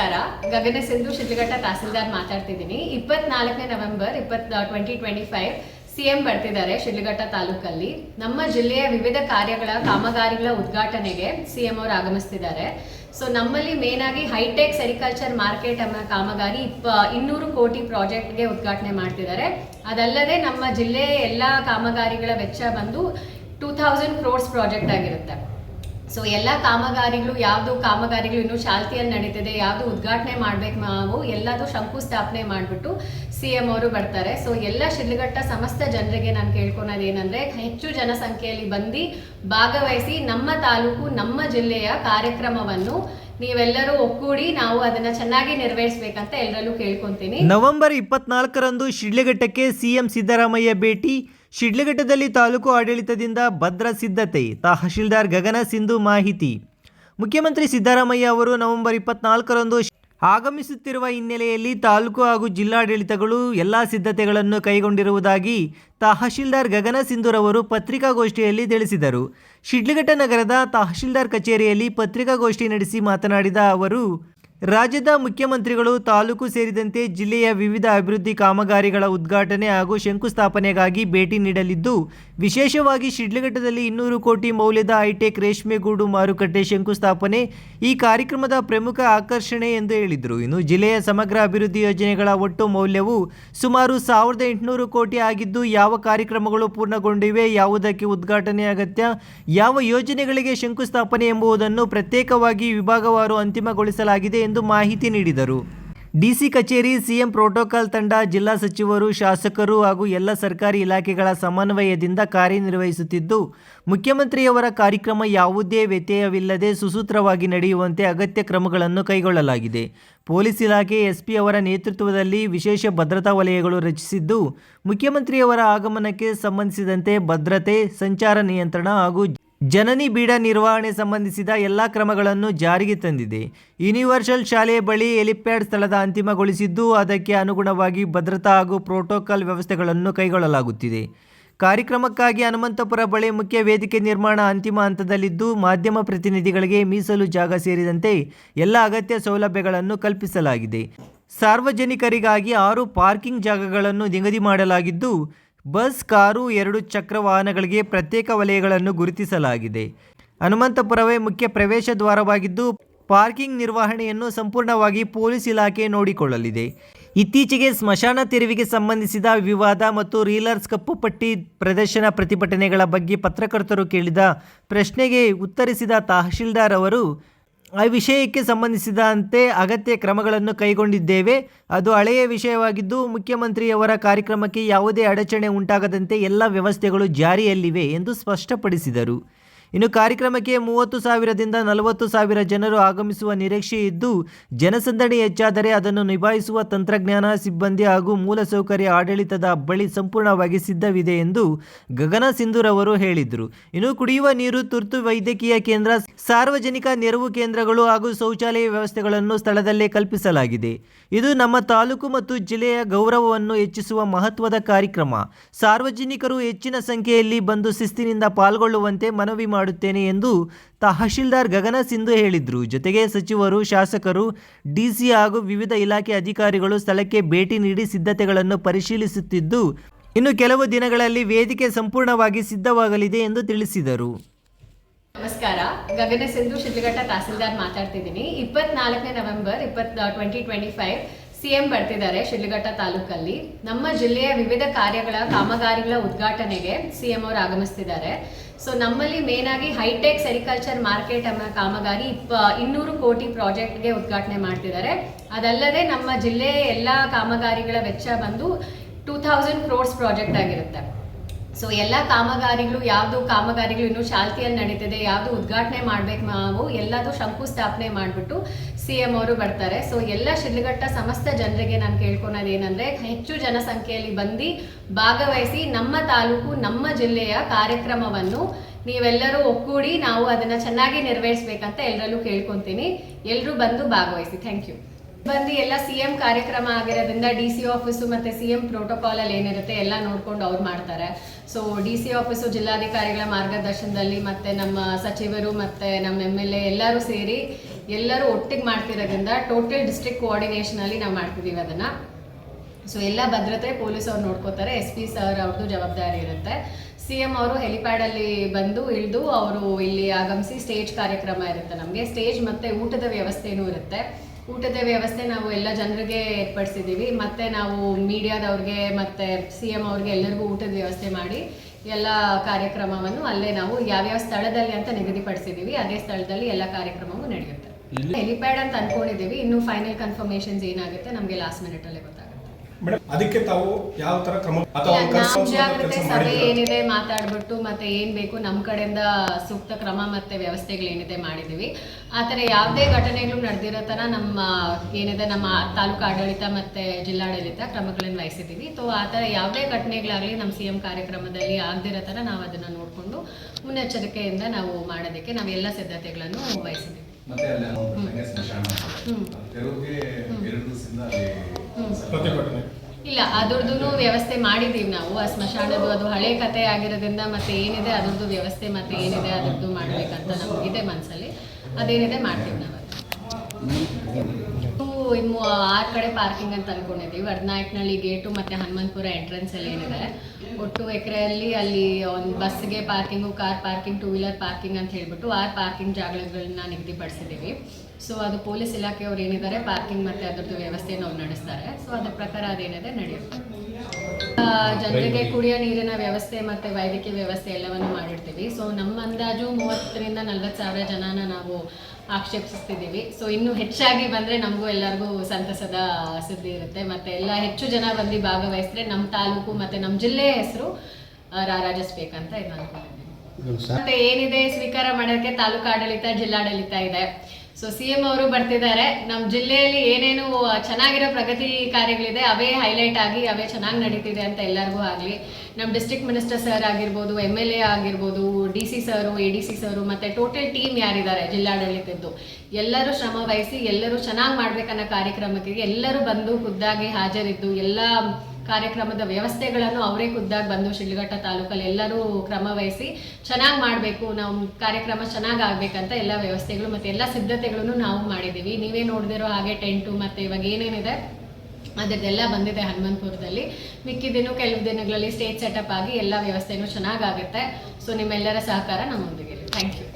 ನಮಸ್ಕಾರ. ಗಗನ ಸಿಂಧು ಶಿಡ್ಲಘಟ್ಟ ತಹಸೀಲ್ದಾರ್ ಮಾತಾಡ್ತಿದ್ದೀನಿ. ಇಪ್ಪತ್ನಾಲ್ಕನೇ ನವೆಂಬರ್ ಇಪ್ಪತ್ twenty twenty five C M ಬರ್ತಿದ್ದಾರೆ ಶಿಡ್ಲಘಟ್ಟ ತಾಲೂಕಲ್ಲಿ. ನಮ್ಮ ಜಿಲ್ಲೆಯ ವಿವಿಧ ಕಾರ್ಯಗಳ ಕಾಮಗಾರಿಗಳ ಉದ್ಘಾಟನೆಗೆ ಸಿ ಎಂ ಅವರು ಆಗಮಿಸ್ತಿದ್ದಾರೆ. ಸೊ ನಮ್ಮಲ್ಲಿ ಮೇನ್ ಆಗಿ ಹೈಟೆಕ್ ಸೆರಿಕಲ್ಚರ್ ಮಾರ್ಕೆಟ್ ಎಂಬ ಕಾಮಗಾರಿ ಇಪ್ಪ, ಇನ್ನೂರು ಕೋಟಿ ಪ್ರಾಜೆಕ್ಟ್ಗೆ ಉದ್ಘಾಟನೆ ಮಾಡ್ತಿದ್ದಾರೆ. ಅದಲ್ಲದೆ ನಮ್ಮ ಜಿಲ್ಲೆಯ ಎಲ್ಲ ಕಾಮಗಾರಿಗಳ ವೆಚ್ಚ ಬಂದು ಟೂ ಥೌಸಂಡ್ ಕ್ರೋರ್ಸ್ ಪ್ರಾಜೆಕ್ಟ್ ಆಗಿರುತ್ತೆ. ಸೊ ಎಲ್ಲ ಕಾಮಗಾರಿಗಳು, ಯಾವುದು ಕಾಮಗಾರಿಗಳು ಇನ್ನೂ ಚಾಲ್ತಿಯಲ್ಲಿ ನಡೀತಿದೆ, ಯಾವುದು ಉದ್ಘಾಟನೆ ಮಾಡ್ಬೇಕು ನಾವು, ಎಲ್ಲದೂ ಶಂಕುಸ್ಥಾಪನೆ ಮಾಡಿಬಿಟ್ಟು ಸಿ ಎಂ ಅವರು ಬರ್ತಾರೆ. ಸೊ ಎಲ್ಲ ಶಿಡ್ಲಘಟ್ಟ ಸಮಸ್ತ ಜನರಿಗೆ ನಾನು ಕೇಳ್ಕೊಳೋದು ಏನಂದ್ರೆ, ಹೆಚ್ಚು ಜನಸಂಖ್ಯೆಯಲ್ಲಿ ಬಂದು ಭಾಗವಹಿಸಿ ನಮ್ಮ ತಾಲೂಕು, ನಮ್ಮ ಜಿಲ್ಲೆಯ ಕಾರ್ಯಕ್ರಮವನ್ನು ನೀವೆಲ್ಲರೂ ಒಕ್ಕೂಡಿ ನಾವು ಅದನ್ನ ಚೆನ್ನಾಗಿ ನೆರವೇರಿಸಬೇಕಂತ ಎಲ್ಲರಲ್ಲೂ ಕೇಳ್ಕೊಂತೀನಿ. ನವೆಂಬರ್ ಇಪ್ಪತ್ನಾಲ್ಕರಂದು ಶಿಡ್ಲಘಟ್ಟಕ್ಕೆ ಸಿಎಂ ಸಿದ್ದರಾಮಯ್ಯ ಭೇಟಿ. ಶಿಡ್ಲಘಟ್ಟದಲ್ಲಿ ತಾಲೂಕು ಆಡಳಿತದಿಂದ ಭದ್ರ ಸಿದ್ಧತೆ, ತಹಶೀಲ್ದಾರ್ ಗಗನ ಸಿಂಧು ಮಾಹಿತಿ. ಮುಖ್ಯಮಂತ್ರಿ ಸಿದ್ದರಾಮಯ್ಯ ಅವರು ನವೆಂಬರ್ ಇಪ್ಪತ್ನಾಲ್ಕರಂದು ಆಗಮಿಸುತ್ತಿರುವ ಹಿನ್ನೆಲೆಯಲ್ಲಿ ತಾಲೂಕು ಹಾಗೂ ಜಿಲ್ಲಾಡಳಿತಗಳು ಎಲ್ಲ ಸಿದ್ಧತೆಗಳನ್ನು ಕೈಗೊಂಡಿರುವುದಾಗಿ ತಹಶೀಲ್ದಾರ್ ಗಗನ ಸಿಂಧುರವರು ಪತ್ರಿಕಾಗೋಷ್ಠಿಯಲ್ಲಿ ತಿಳಿಸಿದರು. ಶಿಡ್ಲಘಟ್ಟ ನಗರದ ತಹಶೀಲ್ದಾರ್ ಕಚೇರಿಯಲ್ಲಿ ಪತ್ರಿಕಾಗೋಷ್ಠಿ ನಡೆಸಿ ಮಾತನಾಡಿದ ಅವರು ರಾಜ್ಯದ ಮುಖ್ಯಮಂತ್ರಿಗಳು ತಾಲೂಕು ಸೇರಿದಂತೆ ಜಿಲ್ಲೆಯ ವಿವಿಧ ಅಭಿವೃದ್ಧಿ ಕಾಮಗಾರಿಗಳ ಉದ್ಘಾಟನೆ ಹಾಗೂ ಶಂಕುಸ್ಥಾಪನೆಗಾಗಿ ಭೇಟಿ ನೀಡಲಿದ್ದು, ವಿಶೇಷವಾಗಿ ಶಿಡ್ಲಘಟ್ಟದಲ್ಲಿ ಇನ್ನೂರು ಕೋಟಿ ಮೌಲ್ಯದ ಹೈಟೆಕ್ ರೇಷ್ಮೆಗೂಡು ಮಾರುಕಟ್ಟೆ ಶಂಕುಸ್ಥಾಪನೆ ಈ ಕಾರ್ಯಕ್ರಮದ ಪ್ರಮುಖ ಆಕರ್ಷಣೆ ಎಂದು ಹೇಳಿದರು. ಇನ್ನು ಜಿಲ್ಲೆಯ ಸಮಗ್ರ ಅಭಿವೃದ್ಧಿ ಯೋಜನೆಗಳ ಒಟ್ಟು ಮೌಲ್ಯವು ಸುಮಾರು ಸಾವಿರದ ಎಂಟುನೂರು ಕೋಟಿ ಆಗಿದ್ದು, ಯಾವ ಕಾರ್ಯಕ್ರಮಗಳು ಪೂರ್ಣಗೊಂಡಿವೆ, ಯಾವುದಕ್ಕೆ ಉದ್ಘಾಟನೆ ಅಗತ್ಯ, ಯಾವ ಯೋಜನೆಗಳಿಗೆ ಶಂಕುಸ್ಥಾಪನೆ ಎಂಬುದನ್ನು ಪ್ರತ್ಯೇಕವಾಗಿ ವಿಭಾಗವಾರು ಅಂತಿಮಗೊಳಿಸಲಾಗಿದೆ ಎಂದು ಮಾಹಿತಿ ನೀಡಿದರು. ಡಿಸಿ ಕಚೇರಿ ಸಿಎಂ ಪ್ರೋಟೋಕಾಲ್ ತಂಡ, ಜಿಲ್ಲಾ ಸಚಿವರು, ಶಾಸಕರು ಹಾಗೂ ಎಲ್ಲ ಸರ್ಕಾರಿ ಇಲಾಖೆಗಳ ಸಮನ್ವಯದಿಂದ ಕಾರ್ಯನಿರ್ವಹಿಸುತ್ತಿದ್ದು, ಮುಖ್ಯಮಂತ್ರಿಯವರ ಕಾರ್ಯಕ್ರಮ ಯಾವುದೇ ವ್ಯತ್ಯಯವಿಲ್ಲದೆ ಸುಸೂತ್ರವಾಗಿ ನಡೆಯುವಂತೆ ಅಗತ್ಯ ಕ್ರಮಗಳನ್ನು ಕೈಗೊಳ್ಳಲಾಗಿದೆ. ಪೊಲೀಸ್ ಇಲಾಖೆ, ಎಸ್ಪಿ ಅವರ ನೇತೃತ್ವದಲ್ಲಿ ವಿಶೇಷ ಭದ್ರತಾ ವಲಯಗಳು ರಚಿಸಿದ್ದು, ಮುಖ್ಯಮಂತ್ರಿಯವರ ಆಗಮನಕ್ಕೆ ಸಂಬಂಧಿಸಿದಂತೆ ಭದ್ರತೆ, ಸಂಚಾರ ನಿಯಂತ್ರಣ ಹಾಗೂ ಜನನಿ ಬೀಡ ನಿರ್ವಹಣೆ ಸಂಬಂಧಿಸಿದ ಎಲ್ಲ ಕ್ರಮಗಳನ್ನು ಜಾರಿಗೆ ತಂದಿದೆ. ಯೂನಿವರ್ಸಲ್ ಶಾಲೆಯ ಬಳಿ ಎಲಿಪ್ಯಾಡ್ ಸ್ಥಳದ ಅಂತಿಮಗೊಳಿಸಿದ್ದು, ಅದಕ್ಕೆ ಅನುಗುಣವಾಗಿ ಭದ್ರತಾ ಹಾಗೂ ಪ್ರೋಟೋಕಾಲ್ ವ್ಯವಸ್ಥೆಗಳನ್ನು ಕೈಗೊಳ್ಳಲಾಗುತ್ತಿದೆ. ಕಾರ್ಯಕ್ರಮಕ್ಕಾಗಿ ಹನುಮಂತಪುರ ಬಳಿ ಮುಖ್ಯ ವೇದಿಕೆ ನಿರ್ಮಾಣ ಅಂತಿಮ ಹಂತದಲ್ಲಿದ್ದು, ಮಾಧ್ಯಮ ಪ್ರತಿನಿಧಿಗಳಿಗೆ ಮೀಸಲು ಜಾಗ ಸೇರಿದಂತೆ ಎಲ್ಲ ಅಗತ್ಯ ಸೌಲಭ್ಯಗಳನ್ನು ಕಲ್ಪಿಸಲಾಗಿದೆ. ಸಾರ್ವಜನಿಕರಿಗಾಗಿ ಆರು ಪಾರ್ಕಿಂಗ್ ಜಾಗಗಳನ್ನು ನಿಗದಿ ಮಾಡಲಾಗಿದ್ದು ಬಸ್, ಕಾರು ಎರಡು ಚಕ್ರ ವಾಹನಗಳಿಗೆ ಪ್ರತ್ಯೇಕ ವಲಯಗಳನ್ನು ಗುರುತಿಸಲಾಗಿದೆ. ಹನುಮಂತಪುರವೇ ಮುಖ್ಯ ಪ್ರವೇಶ ದ್ವಾರವಾಗಿದ್ದು, ಪಾರ್ಕಿಂಗ್ ನಿರ್ವಹಣೆಯನ್ನು ಸಂಪೂರ್ಣವಾಗಿ ಪೊಲೀಸ್ ಇಲಾಖೆ ನೋಡಿಕೊಳ್ಳಲಿದೆ. ಇತ್ತೀಚೆಗೆ ಸ್ಮಶಾನ ತೆರವಿಗೆ ಸಂಬಂಧಿಸಿದ ವಿವಾದ ಮತ್ತು ರೀಲರ್ಸ್ ಕಪ್ಪು ಪಟ್ಟಿ ಪ್ರದರ್ಶನ ಪ್ರತಿಭಟನೆಗಳ ಬಗ್ಗೆ ಪತ್ರಕರ್ತರು ಕೇಳಿದ ಪ್ರಶ್ನೆಗೆ ಉತ್ತರಿಸಿದ ತಹಶೀಲ್ದಾರ್ ಅವರು ಆ ವಿಷಯಕ್ಕೆ ಸಂಬಂಧಿಸಿದಂತೆ ಅಗತ್ಯ ಕ್ರಮಗಳನ್ನು ಕೈಗೊಂಡಿದ್ದೇವೆ. ಅದು ಹಳೆಯ ವಿಷಯವಾಗಿದ್ದು, ಮುಖ್ಯಮಂತ್ರಿಯವರ ಕಾರ್ಯಕ್ರಮಕ್ಕೆ ಯಾವುದೇ ಅಡಚಣೆ ಉಂಟಾಗದಂತೆ ಎಲ್ಲ ವ್ಯವಸ್ಥೆಗಳು ಜಾರಿಯಲ್ಲಿವೆ ಎಂದು ಸ್ಪಷ್ಟಪಡಿಸಿದರು. ಇನ್ನು ಕಾರ್ಯಕ್ರಮಕ್ಕೆ ಮೂವತ್ತು ಸಾವಿರದಿಂದ ನಲವತ್ತು ಸಾವಿರ ಜನರು ಆಗಮಿಸುವ ನಿರೀಕ್ಷೆ ಇದ್ದು, ಜನಸಂದಣಿ ಹೆಚ್ಚಾದರೆ ಅದನ್ನು ನಿಭಾಯಿಸುವ ತಂತ್ರಜ್ಞಾನ, ಸಿಬ್ಬಂದಿ ಹಾಗೂ ಮೂಲಸೌಕರ್ಯ ಆಡಳಿತದ ಬಳಿ ಸಂಪೂರ್ಣವಾಗಿ ಸಿದ್ಧವಿದೆ ಎಂದು ಗಗನ ಸಿಂಧೂರವರು ಹೇಳಿದರು. ಇನ್ನು ಕುಡಿಯುವ ನೀರು, ತುರ್ತು ವೈದ್ಯಕೀಯ ಕೇಂದ್ರ, ಸಾರ್ವಜನಿಕ ನೆರವು ಕೇಂದ್ರಗಳು ಹಾಗೂ ಶೌಚಾಲಯ ವ್ಯವಸ್ಥೆಗಳನ್ನು ಸ್ಥಳದಲ್ಲೇ ಕಲ್ಪಿಸಲಾಗಿದೆ. ಇದು ನಮ್ಮ ತಾಲೂಕು ಮತ್ತು ಜಿಲ್ಲೆಯ ಗೌರವವನ್ನು ಹೆಚ್ಚಿಸುವ ಮಹತ್ವದ ಕಾರ್ಯಕ್ರಮ. ಸಾರ್ವಜನಿಕರು ಹೆಚ್ಚಿನ ಸಂಖ್ಯೆಯಲ್ಲಿ ಬಂದು ಶಿಸ್ತಿನಿಂದ ಪಾಲ್ಗೊಳ್ಳುವಂತೆ ಮನವಿ ಮಾಡುತ್ತೇನೆ ಎಂದು ತಹಶೀಲ್ದಾರ್ ಗಗನ ಸಿಂಧು ಹೇಳಿದರು. ಜೊತೆಗೆ ಸಚಿವರು, ಶಾಸಕರು, ಡಿಸಿ ಹಾಗೂ ವಿವಿಧ ಇಲಾಖೆ ಅಧಿಕಾರಿಗಳು ಸ್ಥಳಕ್ಕೆ ಭೇಟಿ ನೀಡಿ ಸಿದ್ಧತೆಗಳನ್ನು ಪರಿಶೀಲಿಸುತ್ತಿದ್ದು, ಇನ್ನು ಕೆಲವು ದಿನಗಳಲ್ಲಿ ವೇದಿಕೆ ಸಂಪೂರ್ಣವಾಗಿ ಸಿದ್ಧವಾಗಲಿದೆ ಎಂದು ತಿಳಿಸಿದರು. ನಮಸ್ಕಾರ. ಗಗನ ಸಿಂಧು ಶಿಡ್ಲಘಟ್ಟ ತಹಸೀಲ್ದಾರ್ ಮಾತಾಡ್ತಿದ್ದೀನಿ. ಇಪ್ಪತ್ನಾಲ್ಕನೇ ನವೆಂಬರ್ ಇಪ್ಪತ್ twenty twenty five C M ಬರ್ತಿದ್ದಾರೆ ಶಿಡ್ಲಘಟ್ಟ ತಾಲೂಕಲ್ಲಿ. ನಮ್ಮ ಜಿಲ್ಲೆಯ ವಿವಿಧ ಕಾರ್ಯಗಳ ಕಾಮಗಾರಿಗಳ ಉದ್ಘಾಟನೆಗೆ ಸಿ ಎಂ ಅವರು ಆಗಮಿಸ್ತಿದ್ದಾರೆ. ಸೊ ನಮ್ಮಲ್ಲಿ ಮೇನ್ ಆಗಿ ಹೈಟೆಕ್ ಸೆರಿಕಲ್ಚರ್ ಮಾರ್ಕೆಟ್ ಎಂಬ ಕಾಮಗಾರಿ ಇಪ್ಪ, ಇನ್ನೂರು ಕೋಟಿ ಪ್ರಾಜೆಕ್ಟ್ಗೆ ಉದ್ಘಾಟನೆ ಮಾಡ್ತಿದ್ದಾರೆ. ಅದಲ್ಲದೆ ನಮ್ಮ ಜಿಲ್ಲೆಯ ಎಲ್ಲ ಕಾಮಗಾರಿಗಳ ವೆಚ್ಚ ಬಂದು ಟೂ ಥೌಸಂಡ್ ಕ್ರೋರ್ಸ್ ಪ್ರಾಜೆಕ್ಟ್ ಆಗಿರುತ್ತೆ. ಸೊ ಎಲ್ಲ ಕಾಮಗಾರಿಗಳು, ಯಾವುದು ಕಾಮಗಾರಿಗಳು ಇನ್ನೂ ಚಾಲ್ತಿಯಲ್ಲಿ ನಡೀತಿದೆ, ಯಾವುದು ಉದ್ಘಾಟನೆ ಮಾಡ್ಬೇಕು ನಾವು, ಎಲ್ಲದೂ ಶಂಕುಸ್ಥಾಪನೆ ಮಾಡಿಬಿಟ್ಟು ಸಿ ಎಂ ಅವರು ಬರ್ತಾರೆ. ಸೊ ಎಲ್ಲ ಶಿಡ್ಲಘಟ್ಟ ಸಮಸ್ತ ಜನರಿಗೆ ನಾನು ಕೇಳ್ಕೊಳೋದು ಏನಂದ್ರೆ ಹೆಚ್ಚು ಜನಸಂಖ್ಯೆಯಲ್ಲಿ ಬಂದು ಭಾಗವಹಿಸಿ ನಮ್ಮ ತಾಲೂಕು, ನಮ್ಮ ಜಿಲ್ಲೆಯ ಕಾರ್ಯಕ್ರಮವನ್ನು ನೀವೆಲ್ಲರೂ ಒಕ್ಕೂಡಿ ನಾವು ಅದನ್ನ ಚೆನ್ನಾಗಿ ನೆರವೇರಿಸಬೇಕಂತ ಎಲ್ಲರಲ್ಲೂ ಕೇಳ್ಕೊತೀನಿ. ಎಲ್ಲರೂ ಬಂದು ಭಾಗವಹಿಸಿ. ಥ್ಯಾಂಕ್ ಯು ಬಂದು ಎಲ್ಲ ಸಿ ಎಂ ಕಾರ್ಯಕ್ರಮ ಆಗಿರೋದ್ರಿಂದ ಡಿ ಸಿ ಆಫೀಸು ಮತ್ತೆ ಸಿ ಎಂ ಪ್ರೋಟೋಕಾಲ್ ಅಲ್ಲಿ ಏನಿರುತ್ತೆ ಎಲ್ಲ ನೋಡ್ಕೊಂಡು ಅವ್ರು ಮಾಡ್ತಾರೆ. ಸೊ ಡಿ ಸಿ ಆಫೀಸು ಜಿಲ್ಲಾಧಿಕಾರಿಗಳ ಮಾರ್ಗದರ್ಶನದಲ್ಲಿ ಮತ್ತೆ ನಮ್ಮ ಸಚಿವರು ಮತ್ತೆ ನಮ್ಮ ಎಂ ಎಲ್ ಎ ಎಲ್ಲರೂ ಸೇರಿ ಎಲ್ಲರೂ ಒಟ್ಟಿಗೆ ಮಾಡ್ತಿರೋದ್ರಿಂದ ಟೋಟಲ್ ಡಿಸ್ಟ್ರಿಕ್ಟ್ ಕೋಆರ್ಡಿನೇಷನಲ್ಲಿ ನಾವು ಮಾಡ್ತಿದ್ದೀವಿ ಅದನ್ನ. ಸೊ ಎಲ್ಲ ಭದ್ರತೆ ಪೊಲೀಸ್ ಅವ್ರು ನೋಡ್ಕೋತಾರೆ. ಎಸ್ ಪಿ ಸರ್ ಅವ್ರದ್ದು ಜವಾಬ್ದಾರಿ ಇರುತ್ತೆ. ಸಿ ಎಂ ಅವರು ಹೆಲಿಪ್ಯಾಡಲ್ಲಿ ಬಂದು ಇಳಿದು ಅವರು ಇಲ್ಲಿ ಆಗಮಿಸಿ ಸ್ಟೇಜ್ ಕಾರ್ಯಕ್ರಮ ಇರುತ್ತೆ ನಮಗೆ. ಸ್ಟೇಜ್ ಮತ್ತೆ ಊಟದ ವ್ಯವಸ್ಥೆನೂ ಇರುತ್ತೆ. ಊಟದ ವ್ಯವಸ್ಥೆ ನಾವು ಎಲ್ಲ ಜನರಿಗೆ ಏರ್ಪಡಿಸಿದ್ದೀವಿ. ಮತ್ತೆ ನಾವು ಮೀಡಿಯಾದವ್ರಿಗೆ ಮತ್ತೆ ಸಿ ಎಂ ಅವ್ರಿಗೆ ಎಲ್ಲರಿಗೂ ಊಟದ ವ್ಯವಸ್ಥೆ ಮಾಡಿ ಎಲ್ಲ ಕಾರ್ಯಕ್ರಮವನ್ನು ಅಲ್ಲೇ ನಾವು ಯಾವ್ಯಾವ ಸ್ಥಳದಲ್ಲಿ ಅಂತ ನಿಗದಿಪಡಿಸಿದ್ದೀವಿ. ಅದೇ ಸ್ಥಳದಲ್ಲಿ ಎಲ್ಲ ಕಾರ್ಯಕ್ರಮವೂ ನಡೆಯುತ್ತೆ. ಹೆಲಿಪ್ಯಾಡ್ ಅಂತ ಅಂದ್ಕೊಂಡಿದ್ದೀವಿ ಇನ್ನು ಫೈನಲ್ ಕನ್ಫರ್ಮೇಷನ್ಸ್ ಏನಾಗುತ್ತೆ ನಮಗೆ ಲಾಸ್ಟ್ ಮಿನಿಟಲ್ಲೇ ಗೊತ್ತಾಗುತ್ತೆ. ಮೇಡಮ್ ಅದಕ್ಕೆ ತಾವು ಯಾವ ತರ ಕ್ರಮ ಅಥವಾ ಸಭೆ ಏನಿದೆ ಮಾತಾಡ್ಬಿಟ್ಟು ಮತ್ತೆ ಏನ್ ಬೇಕು ನಮ್ ಕಡೆಯಿಂದ ಸೂಕ್ತ ಕ್ರಮ ಮತ್ತೆ ವ್ಯವಸ್ಥೆಗಳೇನಿದೆ ಮಾಡಿದೀವಿ. ಆತರ ಯಾವುದೇ ಘಟನೆಗಳು ನಡೆದಿರೋ ತರ ನಮ್ಮ ಏನಿದೆ ನಮ್ಮ ತಾಲೂಕು ಆಡಳಿತ ಮತ್ತೆ ಜಿಲ್ಲಾಡಳಿತ ಕ್ರಮಗಳನ್ನು ವಹಿಸಿದ್ದೀವಿ. ಸೊ ಆ ಥರ ಯಾವುದೇ ಘಟನೆಗಳಾಗ್ಲಿ ನಮ್ಮ ಸಿ ಎಂ ಕಾರ್ಯಕ್ರಮದಲ್ಲಿ ಆಗದಿರೋ ತರ ನಾವು ಅದನ್ನ ನೋಡಿಕೊಂಡು ಮುನ್ನೆಚ್ಚರಿಕೆಯಿಂದ ನಾವು ಮಾಡೋದಕ್ಕೆ ನಾವು ಎಲ್ಲ ಸಿದ್ಧತೆಗಳನ್ನು ವಹಿಸಿದ್ದೀವಿ. ಪ್ರತಿಭಟನೆ. ಇಲ್ಲ ಅದ್ರದ್ದು ವ್ಯವಸ್ಥೆ ಮಾಡಿದೀವಿ ನಾವು. ಆ ಸ್ಮಶಾನದ್ದು ಅದು ಹಳೆ ಕತೆ ಆಗಿರೋದ್ರಿಂದ ಮತ್ತೆ ಏನಿದೆ ಅದ್ರದ್ದು ವ್ಯವಸ್ಥೆ ಮತ್ತೆ ಏನಿದೆ ಅದ್ರದ್ದು ಮಾಡ್ಬೇಕಂತ ನಮಗಿದೆ ಮನಸ್ಸಲ್ಲಿ ಅದೇನಿದೆ ಮಾಡ್ತೀವಿ ನಾವು ಆರು ಕಡೆ ಪಾರ್ಕಿಂಗ್ ಅಂತ ಅನ್ಕೊಂಡಿದ್ದೀವಿ. ವಡ್ನಾಯಕ್ನಳ್ಳಿ ಗೇಟು ಮತ್ತೆ ಹನುಮಂತಪುರ ಎಂಟ್ರೆನ್ಸ್ ಅಲ್ಲಿ ಏನಿದೆ. ಒಟ್ಟು ಎಕರೆಯಲ್ಲಿ ಅಲ್ಲಿ ಒಂದು ಬಸ್ಗೆ parking car parking two wheeler parking ಅಂತ ಹೇಳ್ಬಿಟ್ಟು ಆರು ಪಾರ್ಕಿಂಗ್ ಜಾಗಗಳನ್ನ ನಿಗದಿಪಡಿಸಿದ್ದೀವಿ. ಸೊ ಅದು ಪೊಲೀಸ್ ಇಲಾಖೆಯವರು ಏನಿದ್ದಾರೆ ಪಾರ್ಕಿಂಗ್ ಮತ್ತೆ ಅದ್ರದ್ದು ವ್ಯವಸ್ಥೆಯನ್ನು ಅವ್ರು ನಡೆಸ್ತಾರೆ. ಸೊ ಅದ್ರ ಪ್ರಕಾರ ಅದೇನಿದೆ ನಡೆಯುತ್ತೆ. ಜನರಿಗೆ ಕುಡಿಯೋ ನೀರಿನ ವ್ಯವಸ್ಥೆ ಮತ್ತೆ ವೈದ್ಯಕೀಯ ವ್ಯವಸ್ಥೆ ಎಲ್ಲವನ್ನು ಮಾಡಿರ್ತೀವಿ. ಸೊ ನಮ್ಮ ಅಂದಾಜು ಮೂವತ್ತರಿಂದ ನಲ್ವತ್ತು ಸಾವಿರ ಜನನ ನಾವು ಆಕ್ಷೇಪಿಸ್ತಿದ್ದೀವಿ. ಸೊ ಇನ್ನು ಹೆಚ್ಚಾಗಿ ಬಂದ್ರೆ ನಮಗೂ ಎಲ್ಲರಿಗೂ ಸಂತಸದ ಸುದ್ದಿ ಇರುತ್ತೆ. ಮತ್ತೆ ಎಲ್ಲ ಹೆಚ್ಚು ಜನ ಬಂದು ಭಾಗವಹಿಸಿದ್ರೆ ನಮ್ಮ ತಾಲೂಕು ಮತ್ತೆ ನಮ್ಮ ಜಿಲ್ಲೆಯ ಹೆಸರು ರಾರಾಜಿಸ್ಬೇಕಂತ ಇದು ಅನ್ಕೊಂಡಿದ್ದೀನಿ. ಮತ್ತೆ ಏನಿದೆ ಸ್ವೀಕಾರ ಮಾಡೋಕ್ಕೆ ತಾಲೂಕು ಆಡಳಿತ ಜಿಲ್ಲಾಡಳಿತ ಇದೆ. ಸೊ ಸಿ ಎಂ ಅವರು ಬರ್ತಿದ್ದಾರೆ. ನಮ್ಮ ಜಿಲ್ಲೆಯಲ್ಲಿ ಏನೇನು ಚೆನ್ನಾಗಿರೋ ಪ್ರಗತಿ ಕಾರ್ಯಗಳಿದೆ, ಅವೇ ಹೈಲೈಟ್ ಆಗಿ, ಅವೇ ಚೆನ್ನಾಗಿ ನಡೀತಿದೆ ಅಂತ ಎಲ್ಲರಿಗೂ ಆಗಲಿ. ನಮ್ಮ ಡಿಸ್ಟ್ರಿಕ್ಟ್ ಮಿನಿಸ್ಟರ್ ಸರ್ ಆಗಿರ್ಬೋದು ಎಂ ಎಲ್ ಎ ಆಗಿರ್ಬೋದು D C sir A D C sir ಮತ್ತು ಟೋಟಲ್ ಟೀಮ್ ಯಾರಿದ್ದಾರೆ ಜಿಲ್ಲಾಡಳಿತದ್ದು. ಎಲ್ಲರೂ ಶ್ರಮ ವಹಿಸಿ, ಎಲ್ಲರೂ ಚೆನ್ನಾಗಿ ಮಾಡ್ಬೇಕನ್ನೋ ಕಾರ್ಯಕ್ರಮಕ್ಕೆ ಎಲ್ಲರೂ ಬಂದು ಖುದ್ದಾಗಿ ಹಾಜರಿದ್ದು, ಎಲ್ಲ ಕಾರ್ಯಕ್ರಮದ ವ್ಯವಸ್ಥೆಗಳನ್ನು ಅವರೇ ಖುದ್ದಾಗಿ ಬಂದು ಶಿಡ್ಲಘಟ್ಟ ತಾಲೂಕಲ್ಲಿ ಎಲ್ಲರೂ ಕ್ರಮ ವಹಿಸಿ ಚೆನ್ನಾಗಿ ಮಾಡಬೇಕು, ನಾವು ಕಾರ್ಯಕ್ರಮ ಚೆನ್ನಾಗಿ ಆಗಬೇಕಂತ ಎಲ್ಲ ವ್ಯವಸ್ಥೆಗಳು ಮತ್ತು ಎಲ್ಲ ಸಿದ್ಧತೆಗಳನ್ನು ನಾವು ಮಾಡಿದ್ದೀವಿ. ನೀವೇ ನೋಡಿದಿರೋ ಹಾಗೆ ಟೆಂಟು ಮತ್ತು ಇವಾಗ ಏನೇನಿದೆ, ಅದರದ್ದೆಲ್ಲ ಬಂದಿದೆ ಹನುಮಂತಪುರದಲ್ಲಿ. ಮಿಕ್ಕಿದಿನೂ ಕೆಲವು ದಿನಗಳಲ್ಲಿ ಸ್ಟೇಜ್ ಸೆಟಪ್ ಆಗಿ ಎಲ್ಲ ವ್ಯವಸ್ಥೆನೂ ಚೆನ್ನಾಗಾಗುತ್ತೆ ಸೊ ನಿಮ್ಮೆಲ್ಲರ ಸಹಕಾರ ನಮ್ಮೊಂದಿಗೆ. Thank you